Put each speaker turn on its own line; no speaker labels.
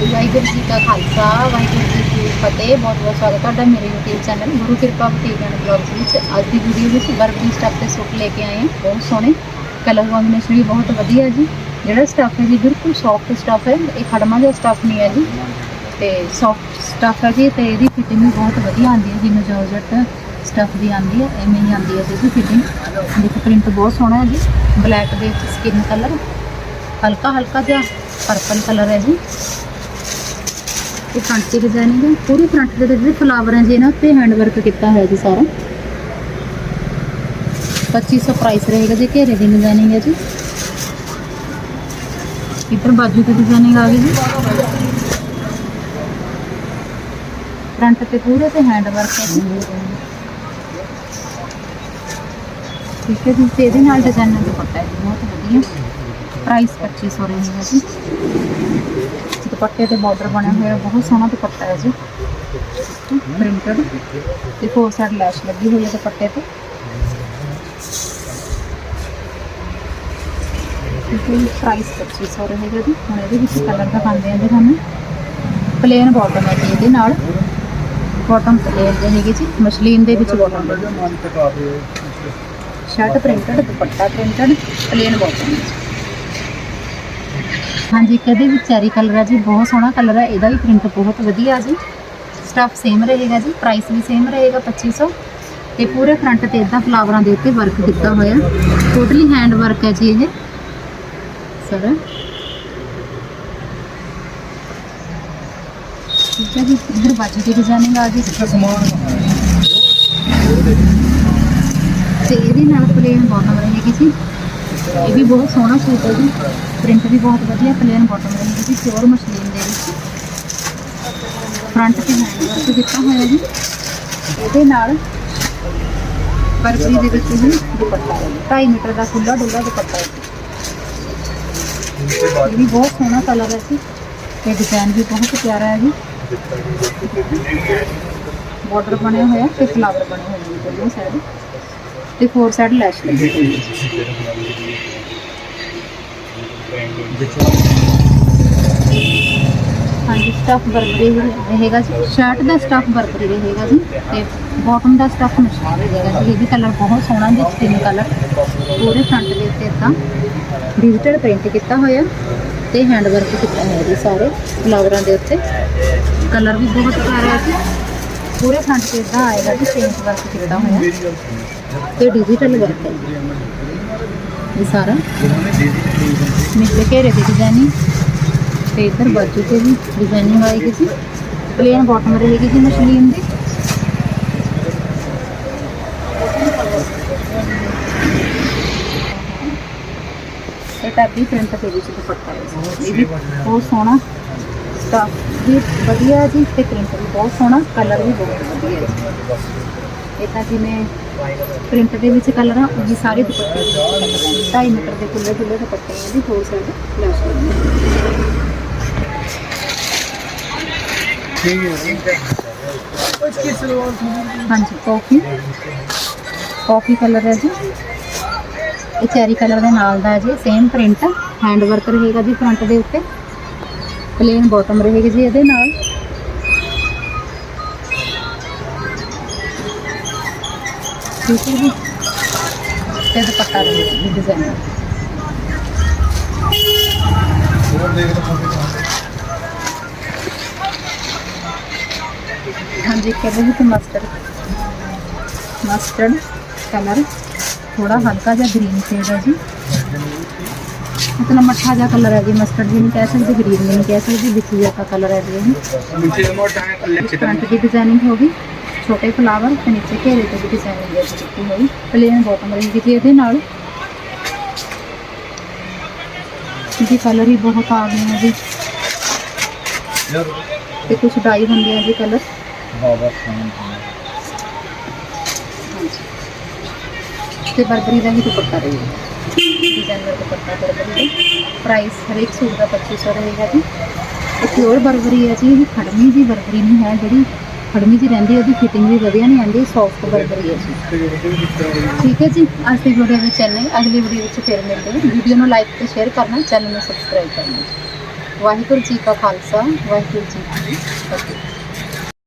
ਵਾਹਿਗੁਰੂ ਜੀ ਕਾ ਖਾਲਸਾ, ਵਾਹਿਗੁਰੂ ਜੀ ਕੀ ਫਤਿਹ। ਬਹੁਤ ਬਹੁਤ ਸਵਾਗਤ ਤੁਹਾਡਾ ਮੇਰੇ YouTube ਚੈਨਲ ਗੁਰੂ ਕਿਰਪਾ ਬੁਟੀਕ ਐਂਡ ਬਲੌਗਸ ਵਿੱਚ। ਅੱਜ ਦੀ ਵੀਡੀਓ ਵਿੱਚ ਬਰਬਰੀ ਸਟੱਫ ਦੇ ਸੂਟ ਲੈ ਕੇ ਆਏ ਹਾਂ। ਬਹੁਤ ਸੋਹਣੇ ਕਲਰ ਕੰਬੀਨੇਸ਼ਨ ਵੀ ਬਹੁਤ ਵਧੀਆ ਜੀ। ਜਿਹੜਾ ਸਟੱਫ ਹੈ ਜੀ, ਬਿਲਕੁਲ ਸੌਫਟ ਸਟੱਫ ਹੈ। ਇਹ ਖੜਮਾ ਜਿਹਾ ਸਟੱਫ ਨਹੀਂ ਹੈ ਜੀ। ਤੇ ਸੌਫਟ ਸਟੱਫ ਹੈ ਜੀ, ਤੇ ਇਹਦੀ ਫਿਟਿੰਗ ਵੀ ਬਹੁਤ ਵਧੀਆ ਆਉਂਦੀ ਹੈ। ਜਿਵੇਂ ਜੋਰਜਟ ਸਟੱਫ ਦੀ ਆਉਂਦੀ ਹੈ, ਐਵੇਂ ਹੀ ਆਉਂਦੀ ਹੈ ਜੀ ਫਿਟਿੰਗ ਦੇਖੋ ਪ੍ਰਿੰਟ ਬਹੁਤ ਸੋਹਣਾ ਹੈ ਜੀ। ਬਲੈਕ ਦੇ ਵਿੱਚ ਸਕਿਨ ਕਲਰ ਹਲਕਾ ਹਲਕਾ ਜਿਹਾ ਪਰਪਲ ਕਲਰ ਹੈ ਜੀ। ਇਹ ਫਰੰਟ ਦੀ ਡਿਜ਼ਾਈਨਿੰਗ ਹੈ ਪੂਰੀ ਫਰੰਟ ਦੇ ਜਿਹੜੇ ਫਲਾਵਰ ਹੈ ਜੀ ਇਹਨਾਂ ਉੱਤੇ ਹੈਂਡ ਵਰਕ ਕੀਤਾ ਹੋਇਆ ਜੀ ਸਾਰਾ 2500 ਪ੍ਰਾਈਸ ਰਹੇਗਾ ਜੀ ਘੇਰੇ ਦੀ ਡਿਜ਼ਾਈਨਿੰਗ ਹੈ ਜੀ ਇੱਧਰ ਬਾਜੂ ਦੀ ਡਿਜ਼ਾਈਨਿੰਗ ਆ ਗਈ ਜੀ ਫਰੰਟ ਤੇ ਪੂਰੇ ਤੇ ਹੈਂਡ ਵਰਕ ਹੈ ਜੀ ਠੀਕ ਹੈ ਜੀ ਤੇ ਇਹਦੇ ਨਾਲ ਡਿਜ਼ਾਈਨਰ ਦੁਪੱਟਾ ਹੈ ਜੀ ਬਹੁਤ ਵਧੀਆ ਪ੍ਰਾਈਸ 2500 ਰਹੇਗਾ ਜੀ ਦੁਪੱਟੇ ਤੇ ਬਾਰਡਰ ਬਣਿਆ ਹੋਇਆ, ਬਹੁਤ ਸੋਹਣਾ ਦੁਪੱਟਾ ਹੈ ਜੀ। ਪ੍ਰਿੰਟਡ ਤੇ ਫੋਰ ਸਾਈਡ ਲੈਸ਼ ਲੱਗੀ ਹੋਈ ਹੈ ਦੁਪੱਟੇ ਤੇ। ਇਹ ਪ੍ਰਾਈਸ 2500 ਰਹੇਗਾ ਜੀ। ਹੁਣ ਇਹਦੇ ਵਿੱਚ ਕਲਰ ਦਿਖਾਉਂਦੇ ਆ ਜੀ ਤੁਹਾਨੂੰ। ਪਲੇਨ ਬਾਟਮ ਹੈ ਜੀ ਇਹਦੇ ਨਾਲ। ਬਾਟਮ ਪਲੇਨ ਦੇ ਹੈਗੇ ਜੀ। ਮਸ਼ਲੀਨ ਦੇ ਵਿੱਚ bottom shirt printed dupatta printed plain bottom ਹਾਂਜੀ ਕਦੇ ਵੀ ਚੈਰੀ ਕਲਰ ਹੈ ਜੀ ਬਹੁਤ ਸੋਹਣਾ ਕਲਰ ਹੈ ਇਹਦਾ ਵੀ ਪ੍ਰਿੰਟ ਬਹੁਤ ਵਧੀਆ ਜੀ। ਸਟਫ ਸੇਮ ਰਹੇਗਾ ਜੀ ਪ੍ਰਾਈਸ ਵੀ ਸੇਮ ਰਹੇਗਾ 2500 ਤੇ ਪੂਰੇ ਫਰੰਟ ਤੇ ਇਦਾਂ ਫਲਾਵਰਾਂ ਦੇ ਉੱਤੇ ਵਰਕ ਕੀਤਾ ਹੋਇਆ। ਟੋਟਲੀ ਹੈਂਡ ਵਰਕ ਹੈ ਜੀ ਇਹ। ਸਰ ਠੀਕ ਹੈ ਜੀ ਇਧਰ ਬਾਜੂ ਦੀ ਡਿਜ਼ਾਈਨਿੰਗ ਆ ਗਈ। ਤੇ ਇਹਦੇ ਨਾਲ ਪਲੇਨ ਬਾਟਮ ਰਹੇਗੀ ਜੀ। ਇਹ ਵੀ ਬਹੁਤ ਸੋਹਣਾ ਸੂਟ ਹੈ ਜੀ ਪ੍ਰਿੰਟ ਵੀ ਬਹੁਤ ਵਧੀਆ ਪਲੇਨ ਬਾਟਮ ਰਹੇਗੀ ਜੀ ਪਿਓਰ ਮਸ਼ਲੀਨ ਦੇ ਵਿੱਚ ਫਰੰਟ ਤੇ ਹੈਂਡ ਵਰਕ ਕੀਤਾ ਹੋਇਆ ਜੀ ਇਹਦੇ ਨਾਲ ਬਰਬਰੀ ਦੇ ਵਿੱਚ ਹੀ ਦੁਪੱਟਾ ਹੈ 2.5 ਮੀਟਰ ਦਾ ਖੁੱਲਾ ਡੁੱਲਾ ਦੁਪੱਟਾ ਹੈ ਇਹ ਵੀ ਬਹੁਤ ਸੋਹਣਾ ਕਲਰ ਹੈ ਜੀ ਤੇ ਡਿਜ਼ਾਈਨ ਵੀ ਬਹੁਤ ਪਿਆਰਾ ਹੈ ਜੀ ਬਾਰਡਰ ਬਣਿਆ ਹੋਇਆ ਤੇ ਫਲਾਵਰ ਬਣੇ ਹੋਏ ਨੇ ਦੋਨੋਂ ਸਾਈਡ ਤੇ ਫੋਰ ਸਾਈਡ ਲੈਸ਼ ਲੱਗੀ ਹੋਈ ਹੈ ਹਾਂਜੀ ਸਟਫ ਬਰਬਰੀ ਰਹੇਗਾ ਜੀ। ਸ਼ਰਟ ਦਾ ਸਟਫ ਬਰਬਰੀ ਰਹੇਗਾ ਜੀ ਤੇ ਬਾਟਮ ਦਾ ਸਟਫ ਮਸ਼ੀਨ ਰਹੇਗਾ ਜੀ। ਇਹ ਵੀ ਕਲਰ ਬਹੁਤ ਸੋਹਣਾ ਜੀ ਸਕਿਨ ਕਲਰ ਪੂਰੇ ਫਰੰਟ ਦੇ ਉੱਤੇ ਇਦਾਂ ਡਿਜੀਟਲ ਪ੍ਰਿੰਟ ਕੀਤਾ ਹੋਇਆ ਤੇ ਹੈਂਡ ਵਰਕ ਕੀਤਾ ਹੋਇਆ ਜੀ ਸਾਰੇ ਫਲਾਵਰਾਂ ਦੇ ਉੱਤੇ। ਕਲਰ ਵੀ ਬਹੁਤ ਪਿਆਰਾ ਹੈ ਜੀ। ਪੂਰੇ ਫਰੰਟ ਤੇ ਇਦਾਂ ਆਏਗਾ ਜੀ ਪੇਂਟ ਵਰਕ ਕੀਤਾ ਹੋਇਆ। ਤੇ ਡਿਜੀਟਲ ਵਰਕ ਹੈ ਇਹ ਸਾਰਾ। ਨੀਚੇ ਘੇਰੇ ਦੀ ਡਿਜ਼ਾਈਨਿੰਗ ਤੇ ਇੱਧਰ ਬਾਜੂ ਤੇ ਵੀ ਡਿਜ਼ਾਈਨਿੰਗ ਆਏਗੀ ਜੀ ਪਲੇਨ ਬਾਟਮ ਰਹੇਗੀ ਜੀ ਮਸ਼ਲੀਨ ਦੀ। ਇਹ ਟੈਬੀ ਪ੍ਰਿੰਟ ਦੇ ਵਿੱਚ ਦੁਪੱਟਾ। ਹੈ ਇਹ ਵੀ ਬਹੁਤ ਸੋਹਣਾ ਸਟਾਫ ਵੀ ਵਧੀਆ ਜੀ ਤੇ ਪ੍ਰਿੰਟ ਵੀ ਬਹੁਤ ਸੋਹਣਾ ਕਲਰ ਵੀ ਬਹੁਤ ਵਧੀਆ ਹੈ ਇਹ ਤਾਂ ਜਿਵੇਂ ਪ੍ਰਿੰਟ ਦੇ ਵਿੱਚ ਕਲਰ ਆ ਉਹ ਸਾਰੇ ਦੁਪੱਟੇ ਦੇ ਵਿੱਚ colour ਆ। 2.5 ਮੀਟਰ ਦੇ ਖੁੱਲੇ ਖੁੱਲੇ ਦੁਪੱਟੇ ਆ ਜੀ ਫੋਰ ਸਾਈਡ ਫਲੈਸ਼ ਹਾਂਜੀ ਕਾਫੀ ਕਾਫੀ ਕਲਰ ਹੈ ਜੀ ਇਹ ਚੈਰੀ ਕਲਰ ਦੇ ਨਾਲ ਦਾ ਹੈ ਜੀ ਸੇਮ ਪ੍ਰਿੰਟ ਹੈਂਡ ਵਰਕ ਰਹੇਗਾ ਜੀ ਫਰੰਟ ਦੇ ਉੱਤੇ ਪਲੇਨ ਬਾਟਮ ਰਹੇਗੀ ਜੀ ਇਹਦੇ ਨਾਲ पीसेस भी फिर दुपट्टा रहेगा डिज़ाइन हम जी कर रहे थे मस्टर्ड मस्टर्ड कलर थोड़ा हल्का जा ग्रीन शेड जी इतना मठा जा कलर है जी मस्टर्ड भी नहीं कह सकते ग्रीन भी नहीं कह सकते बिछिया का कलर है जी इस की डिज़ाइनिंग होगी ਹੋਗੀ ਛੋਟੇ ਫਲਾਵਰ ਤੇ ਨੀਚੇ ਘੇਰੇ ਤੇ ਵੀ ਡਿਜ਼ਾਈਨਿੰਗ ਹੈ ਕੀਤੀ ਹੋਈ ਪਲੇਨ ਬਾਟਮ ਰਹੇਗੀ ਜੀ ਇਹਦੇ ਨਾਲ ਜੀ ਕਲਰ ਹੀ ਬਹੁਤ ਆ ਗਏ ਹੈ ਜੀ ਤੇ ਕੁਝ ਡਾਈ ਹੁੰਦੇ ਆ ਜੀ ਕਲਰ ਤੇ ਬਰਬਰੀ ਦਾ ਹੀ ਦੁਪੱਟਾ ਰਹੇਗਾ ਡਿਜ਼ਾਈਨਰ ਦੁਪੱਟਾ ਬਰਬਰੀ ਦਾ ਪ੍ਰਾਈਸ ਹਰੇਕ ਸੂਟ ਦਾ 2500 ਰਹੇਗਾ ਜੀ ਇਹ ਪਿਓਰ ਬਰਬਰੀ ਹੈ ਜੀ ਇਹ ਖੜਮੀ ਦੀ ਬਰਬਰੀ ਨਹੀਂ ਹੈ ਜਿਹੜੀ ਖੜਮੀ ਜੀ ਰਹਿੰਦੀ ਉਹਦੀ ਫਿਟਿੰਗ ਵੀ ਵਧੀਆ ਨਹੀਂ ਆਉਂਦੀ ਸੌਫਟ ਬਰਬਰੀ ਹੈ ਜੀ। ਠੀਕ ਹੈ ਜੀ, ਅੱਜ ਦੀ ਵੀਡੀਓ ਵਿੱਚ ਇੰਨਾ ਅਗਲੀ ਵੀਡੀਓ ਵਿੱਚ ਫਿਰ ਮਿਲਦੇ ਹਾਂ। ਵੀਡੀਓ ਨੂੰ ਲਾਈਕ ਤੇ ਸ਼ੇਅਰ ਕਰਨਾ ਚੈਨਲ ਨੂੰ ਸਬਸਕ੍ਰਾਈਬ ਕਰਨਾ ਵਾਹਿਗੁਰੂ ਜੀ ਕਾ ਖਾਲਸਾ, ਵਾਹਿਗੁਰੂ ਜੀ ਕੀ ਫਤਿਹ।